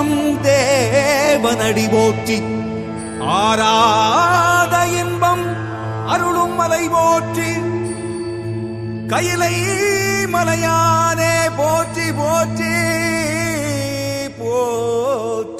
நம் தேவனடி போற்றி. ஆராத இன்பம் அருளும் மலை போற்றி. கையிலை மலையானே போற்றி போற்றி போற்றி.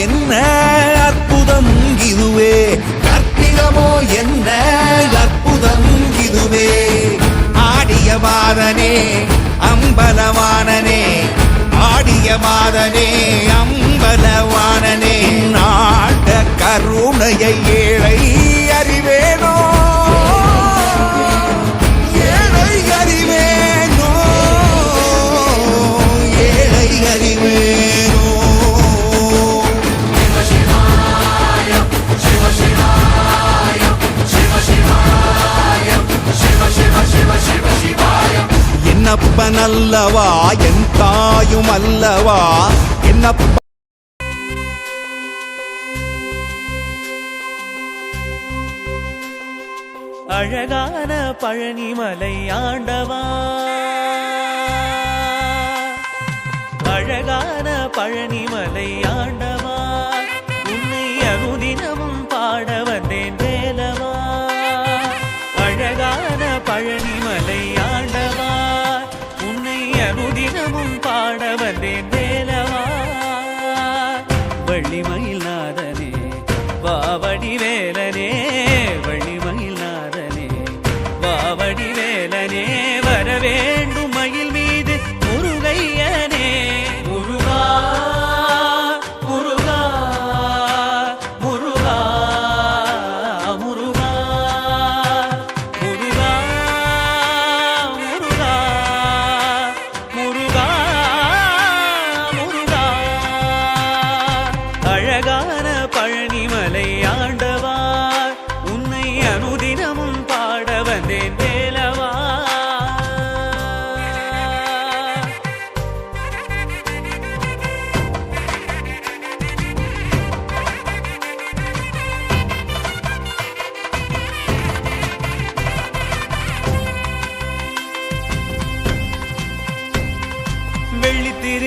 என்ன அற்புதம் இதுவே? கற்பிதமோ என்ன அற்புதம் இதுவே? ஆடிய மாதனே அம்பலவானனே ஆடிய மாதனே அம்பலவானனே. நாட கருணையை ஏழை என்னப்பன் அல்லவா என் தாயும் அல்லவா என்னப்ப அழகான பழனிமலை ஆண்டவா. அழகான பழனிமலை ஆண்ட never did.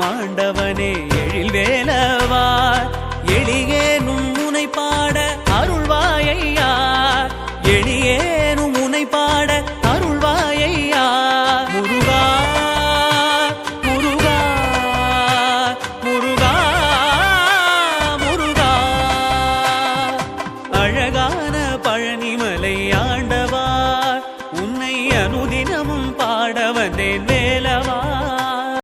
மாண்டவனே எழில் வேலவ